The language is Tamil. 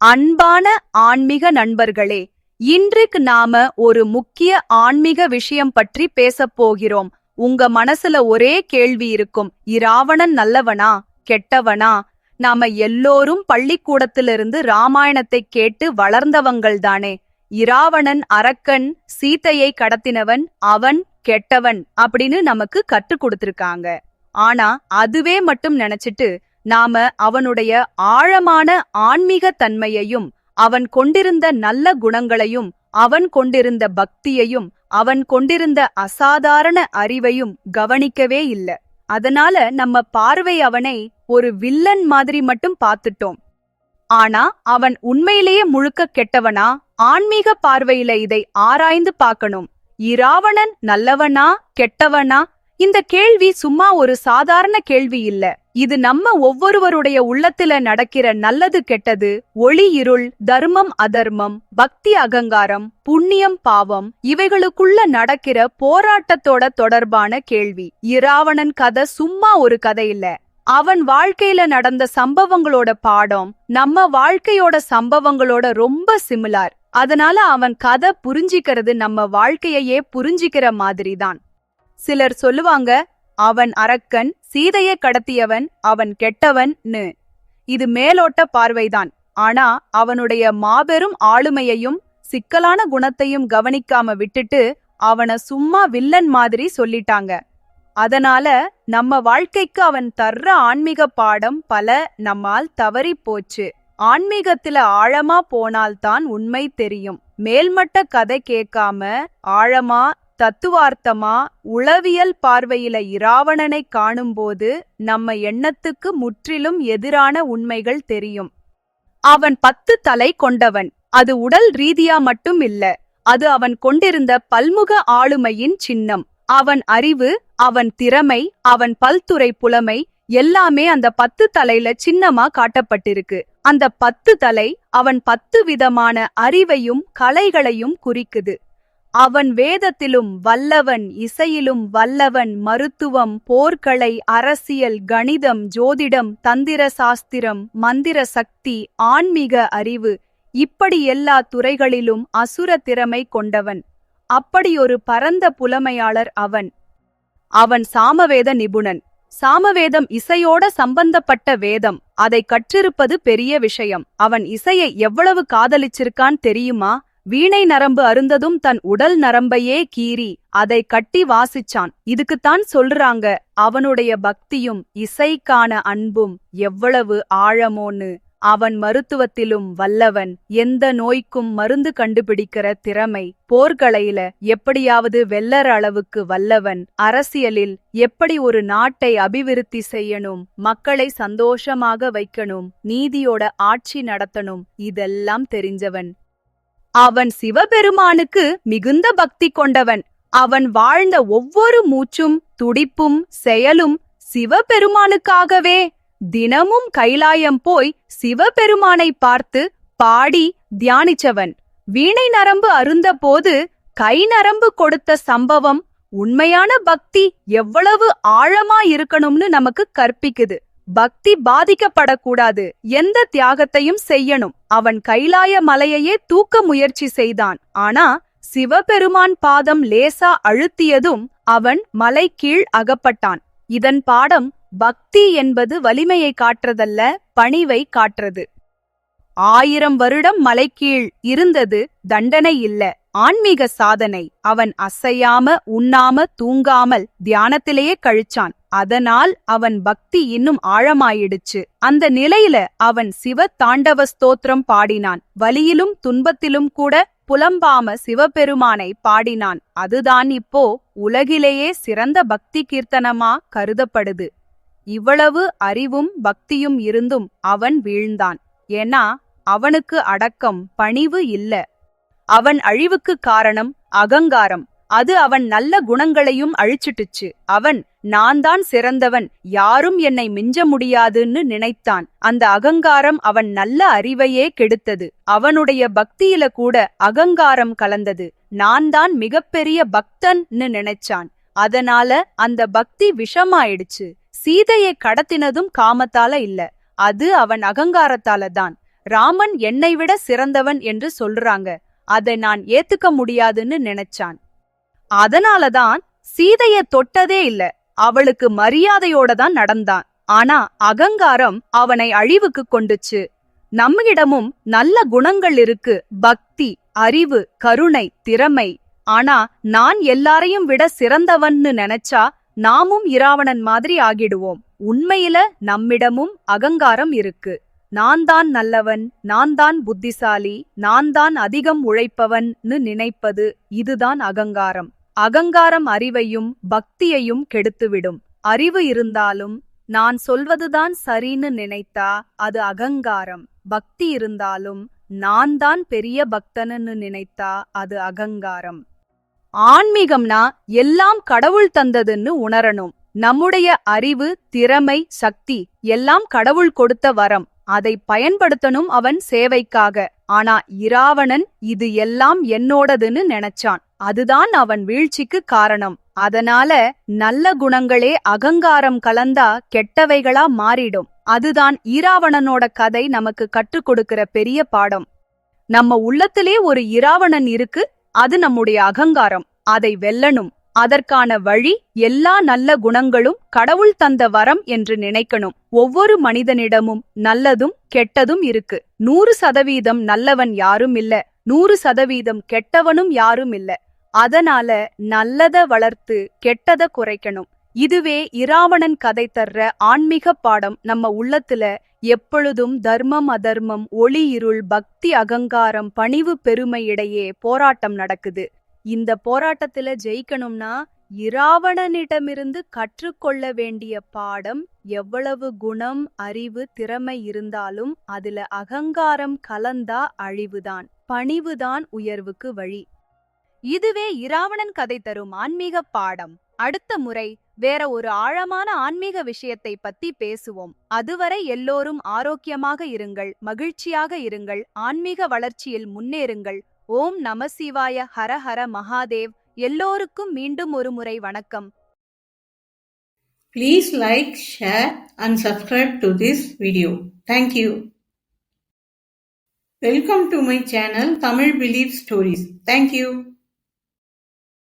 அன்பான ஆன்மீக நண்பர்களே இன்றைக்கு நாம ஒரு முக்கிய ஆன்மீக விஷயம் பற்றி பேசப் போகிறோம். உங்க மனசுல ஒரே கேள்வி இருக்கும். இராவணன் நல்லவனா? கெட்டவனா? நாம எல்லோரும் பள்ளிக்கூடத்திலிருந்து ராமாயணத்தை கேட்டு வளர்ந்தவங்கள் தானே. இராவணன் அரக்கன் சீதையை கடத்தினவன் அவன் கெட்டவன் அப்படின்னு நமக்கு கற்றுக் கொடுத்திருக்காங்க. ஆனா அதுவே மட்டும் நினைச்சிட்டு நாம அவனுடைய ஆழமான ஆன்மீக தன்மையையும் அவன் கொண்டிருந்த நல்ல குணங்களையும் அவன் கொண்டிருந்த பக்தியையும் அவன் கொண்டிருந்த அசாதாரண அறிவையும் கவனிக்கவே இல்ல. அதனால நம்ம பார்வை அவனை ஒரு வில்லன் மாதிரி மட்டும் பார்த்துட்டோம். ஆனா அவன் உண்மையிலேயே முழுக்க கெட்டவனா? ஆன்மீக பார்வையில இதை ஆராய்ந்து பார்க்கணும். இராவணன் நல்லவனா கெட்டவனா? இந்த கேள்வி சும்மா ஒரு சாதாரண கேள்வி இல்ல. இது நம்ம ஒவ்வொருவருடைய உள்ளத்துல நடக்கிற நல்லது கெட்டது ஒளி இருள் தர்மம் அதர்மம் பக்தி அகங்காரம் புண்ணியம் பாவம் இவைகளுக்குள்ள நடக்கிற போராட்டத்தோட தொடர்பான கேள்வி. இராவணன் கதை சும்மா ஒரு கதை இல்ல. அவன் வாழ்க்கையில நடந்த சம்பவங்களோட பாடம் நம்ம வாழ்க்கையோட சம்பவங்களோட ரொம்ப சிமிலார். அதனால அவன் கதை புரிஞ்சிக்கிறது நம்ம வாழ்க்கையையே புரிஞ்சிக்கிற மாதிரிதான். சிலர் சொல்லுவாங்க அவன் அரக்கன் சீதையை கடத்தியவன் அவன் கெட்டவன்னு இது மேலோட்ட பார்வைதான். ஆனா அவனுடைய மாபெரும் ஆளுமையையும் சிக்கலான குணத்தையும் கவனிக்காம விட்டுட்டு அவன சும்மா வில்லன் மாதிரி சொல்லிட்டாங்க. அதனால நம்ம வாழ்க்கைக்கு அவன் தர்ற ஆன்மீக பாடம் பல நம்மால் தவறி போச்சு. ஆன்மீகத்துல ஆழமா போனால்தான் உண்மை தெரியும். மேல்மட்ட கதை கேட்காம ஆழமா தத்துவார்த்தமா உளவியல் பார்வையில இராவணனை காணும்போது நம்ம எண்ணத்துக்கு முற்றிலும் எதிரான உண்மைகள் தெரியும். அவன் பத்து தலை கொண்டவன். அது உடல் ரீதியா மட்டும் இல்ல. அது அவன் கொண்டிருந்த பல்முக ஆளுமையின் சின்னம். அவன் அறிவு அவன் திறமை அவன் பல்துறை புலமை எல்லாமே அந்த பத்து தலையில சின்னமா காட்டப்பட்டிருக்கு. அந்த பத்து தலை அவன் பத்து விதமான அறிவையும் கலைகளையும் குறிக்குது. அவன் வேதத்திலும் வல்லவன் இசையிலும் வல்லவன் மருத்துவம் போர்க்கலை அரசியல் கணிதம் ஜோதிடம் தந்திர சாஸ்திரம் மந்திர சக்தி ஆன்மீக அறிவு இப்படி எல்லா துறைகளிலும் அசுர திறமை கொண்டவன். அப்படியொரு பரந்த புலமையாளர் அவன். அவன் சாமவேத நிபுணன். சாமவேதம் இசையோட சம்பந்தப்பட்ட வேதம். அதை கற்றிருப்பது பெரிய விஷயம். அவன் இசையை எவ்வளவு காதலிச்சிருக்கான் தெரியுமா? வீணை நரம்பு அருந்ததும் தன் உடல் நரம்பையே கீறி அதை கட்டி வாசிச்சான். இதுக்குத்தான் சொல்றாங்க அவனுடைய பக்தியும் இசைக்கான அன்பும் எவ்வளவு ஆழமோன்னு. அவன் மருத்துவத்திலும் வல்லவன் எந்த நோய்க்கும் மருந்து கண்டுபிடிக்கிற திறமை. போர்களையில எப்படியாவது வெல்லற அளவுக்கு வல்லவன் அரசியலில் எப்படி ஒரு நாட்டை அபிவிருத்தி செய்யணும் மக்களை சந்தோஷமாக வைக்கணும் நீதியோட ஆட்சி நடத்தணும் இதெல்லாம் தெரிஞ்சவன். அவன் சிவபெருமானுக்கு மிகுந்த பக்தி கொண்டவன். அவன் வாழ்ந்த ஒவ்வொரு மூச்சும் துடிப்பும் செயலும் சிவபெருமானுக்காகவே. தினமும் கைலாயம் போய் சிவபெருமானை பார்த்து பாடி தியானிச்சவன். வீணை நரம்பு அருந்தபோது கை நரம்பு கொடுத்த சம்பவம் உண்மையான பக்தி எவ்வளவு ஆழமா இருக்கணும்னு நமக்கு கற்பிக்குது. பக்தி பாதிக்கப்படக்கூடாது. எந்த தியாகத்தையும் செய்யணும். அவன் கைலாய மலையையே தூக்க முயற்சி செய்தான். ஆனா சிவபெருமான் பாதம் லேசா அழுத்தியதும் அவன் மலை கீழ் அகப்பட்டான். இதன் பாடம் பக்தி என்பது வலிமையை காட்டுறதல்ல பணிவை காட்டுறது. ஆயிரம் வருடம் மலைக்கீழ் இருந்தது தண்டனை இல்ல. ஆன்மீக சாதனை. அவன் அசையாம உண்ணாம தூங்காமல் தியானத்திலேயே கழிச்சான். அதனால் அவன் பக்தி இன்னும் ஆழமாயிடுச்சு. அந்த நிலையில அவன் சிவ தாண்டவ ஸ்தோத்திரம் பாடினான். வலியிலும் துன்பத்திலும் கூட புலம்பாம சிவபெருமானை பாடினான். அதுதான் இப்போ உலகிலேயே சிறந்த பக்தி கீர்த்தனமா கருதப்படுது. இவ்வளவு அறிவும் பக்தியும் இருந்தும் அவன் வீழ்ந்தான். ஏன்னா அவனுக்கு அடக்கம் பணிவு இல்ல. அவன் அழிவுக்கு காரணம் அகங்காரம். அது அவன் நல்ல குணங்களையும் அழிச்சிட்டுச்சு. அவன் நான் தான் சிறந்தவன். யாரும் என்னை மிஞ்ச முடியாதுன்னு நினைத்தான். அந்த அகங்காரம் அவன் நல்ல அறிவையே கெடுத்தது. அவனுடைய பக்தியில கூட அகங்காரம் கலந்தது. நான் தான் மிகப்பெரிய பக்தன்னு நினைச்சான். அதனால அந்த பக்தி விஷமாயிடுச்சு. சீதையை கடத்தினதும் காமத்தால இல்ல. அது அவன் அகங்காரத்தால தான். ராமன் என்னை விட சிறந்தவன் என்று சொல்றாங்க. அதை நான் ஏத்துக்க முடியாதுன்னு நினைச்சான். அதனாலதான் சீதைய தொட்டதே இல்ல அவளுக்கு மரியாதையோட தான் நடந்தான். ஆனா அகங்காரம் அவனை அழிவுக்கு கொண்டுச்சு. நம்மிடமும் நல்ல குணங்கள் இருக்கு பக்தி அறிவு கருணை திறமை. ஆனா நான் எல்லாரையும் விட சிறந்தவன்னு நினைச்சா நாமும் இராவணன் மாதிரி ஆகிடுவோம். உண்மையில நம்மிடமும் அகங்காரம் இருக்கு. நான் தான் நல்லவன் நான் தான் புத்திசாலி நான் தான் அதிகம் உழைப்பவன்னு நினைப்பது இதுதான் அகங்காரம். அகங்காரம் அறிவையும் பக்தியையும் கெடுத்துவிடும். அறிவு இருந்தாலும் நான் சொல்வதுதான் சரின்னு நினைத்தா அது அகங்காரம். பக்தி இருந்தாலும் நான் தான் பெரிய பக்தனன்னு நினைத்தா அது அகங்காரம். ஆன்மீகம்னா எல்லாம் கடவுள் தந்ததுன்னு உணரணும். நம்முடைய அறிவு திறமை சக்தி எல்லாம் கடவுள் கொடுத்த வரம். அதை பயன்படுத்தணும் அவன் சேவைக்காக. ஆனா இராவணன் இது எல்லாம் என்னோடதுன்னு நினைச்சான். அதுதான் அவன் வீழ்ச்சிக்கு காரணம். அதனால நல்ல குணங்களே அகங்காரம் கலந்தா கெட்டவைகளா மாறிடும். அதுதான் ஈராவணனோட கதை நமக்கு கற்றுக் கொடுக்கிற பெரிய பாடம். நம்ம உள்ளத்திலே ஒரு இராவணன் இருக்கு அது நம்முடைய அகங்காரம். அதை வெல்லணும். அதற்கான வழி எல்லா நல்ல குணங்களும் கடவுள் தந்த வரம் என்று நினைக்கணும். ஒவ்வொரு மனிதனிடமும் நல்லதும் கெட்டதும் இருக்கு. நூறு சதவீதம் நல்லவன் யாரும் இல்ல. நூறு சதவீதம் கெட்டவனும் யாரும் இல்ல. அதனால நல்லத வளர்த்து கெட்டத குறைக்கணும். இதுவே இராவணன் கதை தர்ற ஆன்மீக பாடம் நம்ம உள்ளத்துல எப்பொழுதும் தர்மம் அதர்மம் ஒளி இருள் பக்தி அகங்காரம் பணிவு பெருமை இடையே போராட்டம் நடக்குது. இந்த போராட்டத்துல ஜெயிக்கணும்னா இராவணனிடமிருந்து கற்றுக்கொள்ள வேண்டிய பாடம் எவ்வளவு குணம் அறிவு திறமை இருந்தாலும் அதுல அகங்காரம் கலந்தா அழிவுதான் பணிவுதான் உயர்வுக்கு வழி. இதுவே இராவணன் கதை தரும் ஆன்மீக பாடம். அடுத்த முறை வேற ஒரு ஆழமான ஆன்மீக விஷயத்தை பத்தி பேசுவோம். அதுவரை எல்லோரும் ஆரோக்கியமாக இருங்கள் மகிழ்ச்சியாக இருங்கள் ஆன்மீக வளர்ச்சியில் முன்னேறுங்கள். ஓம் நம சிவாய ஹர ஹர மகாதேவ் எல்லோருக்கும் மீண்டும் ஒரு முறை வணக்கம் Please like, share and subscribe to this video. Thank you. Welcome to my channel Tamil Belief Stories. Thank you.